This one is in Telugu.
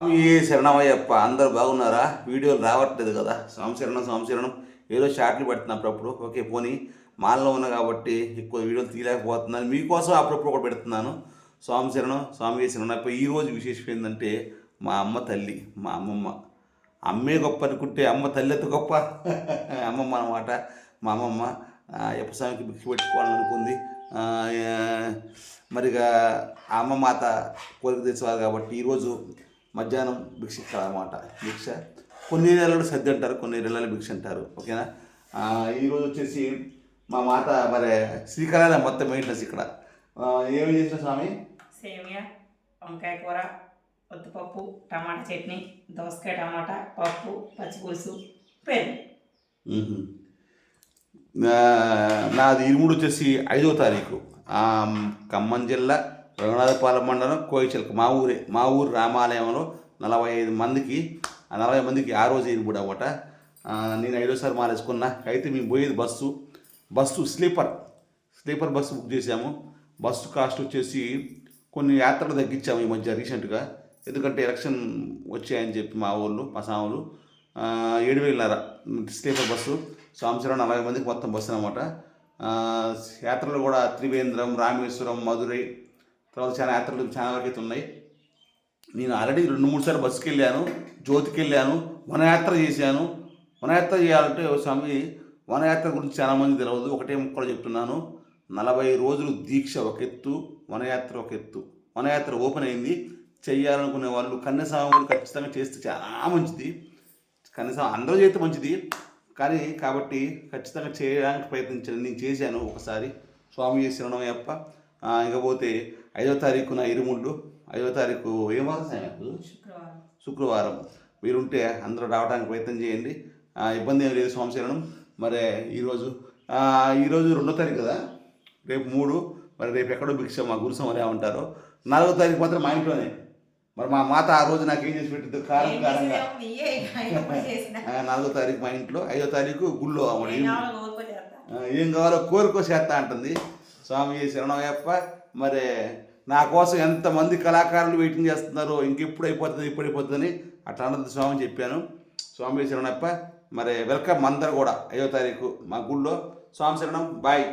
స్వామి శరణమయ్యప్ప అందరు బాగున్నారా? వీడియోలు రావట్లేదు కదా. సంశరణం సంశరణం ఏదో షార్ట్లు పెడుతున్నా అప్పుడప్పుడు ఓకే పోనీ. మాల్లో ఉన్నా కాబట్టి ఎక్కువ వీడియోలు తీయలేకపోతున్నాను. మీకోసం అప్పుడప్పుడు ఒకటి పెడుతున్నాను. స్వామి శరణం స్వామి శరణం. ఈరోజు విశేషం ఏంటంటే మా అమ్మ తల్లి మా అమ్మమ్మ. అమ్మే గొప్ప అనుకుంటే అమ్మ తల్లి గొప్ప? అమ్మమ్మ అనమాట మా అమ్మమ్మ ఎప్ప స్వామికి భిక్ష పెట్టుకోవాలని అనుకుంది మరిగా అమ్మ మాత కోరిక తెచ్చేవారు కాబట్టి ఈరోజు మధ్యాహ్నం భిక్ష ఇస్తారన్నమాట భిక్ష. కొన్ని ఏరియాలలో సద్ది అంటారు కొన్ని ఏరియాలలో భిక్ష అంటారు. ఓకేనా? ఈరోజు వచ్చేసి మా మాత మరి శ్రీకళ మొత్తం మెయింటెనెన్స్ ఇక్కడ. ఏమి చేసిన స్వామి? సేమియా వంకాయ కూర ఒత్తుపప్పు టమాటా చట్నీ దోసకాయ టమాటా పప్పు పచ్చిపులుసు పెరుగు. నాది ఇరుముడు వచ్చేసి ఐదో తారీఖు. ఖమ్మం జిల్లా రఘునాథపాలెం మండలం కోయిచలక మా ఊరే మా ఊరు రామాలయంలో నలభై ఐదు మందికి నలభై మందికి ఆ రోజు ఇరుముడు కూడా ఆ, నేను ఐదోసారి మారేసుకున్నా. అయితే మేము పోయేది bus bus sleeper sleeper bus book చేసాము బస్సు కాస్ట్ వచ్చేసి కొన్ని యాత్రలు తగ్గించాము ఈ మధ్య రీసెంట్గా. ఎందుకంటే ఎలక్షన్ వచ్చాయని చెప్పి మా ఊళ్ళు మా సాములు. ఏడు వేలన్నర స్లీపర్ బస్సు. సంవత్సరం నలభై మందికి మొత్తం బస్సు అనమాట యాత్రలు కూడా త్రివేంద్రం రామేశ్వరం మధురై తర్వాత చాలా యాత్రలు చాలా వరకు అయితే ఉన్నాయి. నేను ఆల్రెడీ రెండు మూడు సార్లు బస్సుకి వెళ్ళాను జ్యోతికి వెళ్ళాను వనయాత్ర చేశాను. వనయాత్ర చేయాలంటే స్వామి వనయాత్ర గురించి చాలా మంది తెలియదు ఒకటే ముక్కలు చెప్తున్నాను. నలభై రోజులు దీక్ష ఒక ఎత్తు వనయాత్ర ఒక ఎత్తు. వనయాత్ర ఓపెన్ అయింది. చేయాలనుకునే వాళ్ళు కన్యాస్వాములు ఖచ్చితంగా చేస్తే చాలా మంచిది. కనీసం అందరూ చేస్తే మంచిది. కానీ కాబట్టి ఖచ్చితంగా చేయడానికి ప్రయత్నించాను నేను చేశాను ఒకసారి. స్వామి చేసిన ఇకపోతే ఐదో తారీఖున ఇరుముళ్ళు ఐదో తారీఖు ఏం వారం శుక్రవారం. శుక్రవారం. మీరుంటే అందరూ రావడానికి ప్రయత్నం చేయండి. ఇబ్బంది ఏం లేదు సంవత్సరం మరి ఈరోజు ఈరోజు రెండో తారీఖు కదా? రేపు మూడు మరి రేపు ఎక్కడో భిక్ష మా గురుసం అని ఏమంటారు నాలుగో తారీఖు మాత్రం మా ఇంట్లోనే. మరి మా మాత ఆ రోజు నాకు ఏం చేసి పెట్టింది కారం కారంగా. నాలుగో తారీఖు మా ఇంట్లో ఐదో తారీఖు గుళ్ళో ఆవిడ ఏం ఏం- కావాలో కోరుకో చేస్తా. ఆ, ఏం కావాలో కోరుకో చేస్తా అంటుంది. స్వామి శరణయ్యప్ప మరి నా కోసం ఎంతమంది కళాకారులు వెయిటింగ్ చేస్తున్నారో ఇంకెప్పుడు అయిపోతుంది ఇప్పుడు అయిపోతుందని అట్లా అనంత స్వామి చెప్పాను. స్వామి శరణప్ప మరి వెల్కమ్ అందరు కూడా. ఐదో తారీఖు మా గుళ్ళో. స్వామి శరణం బాయ్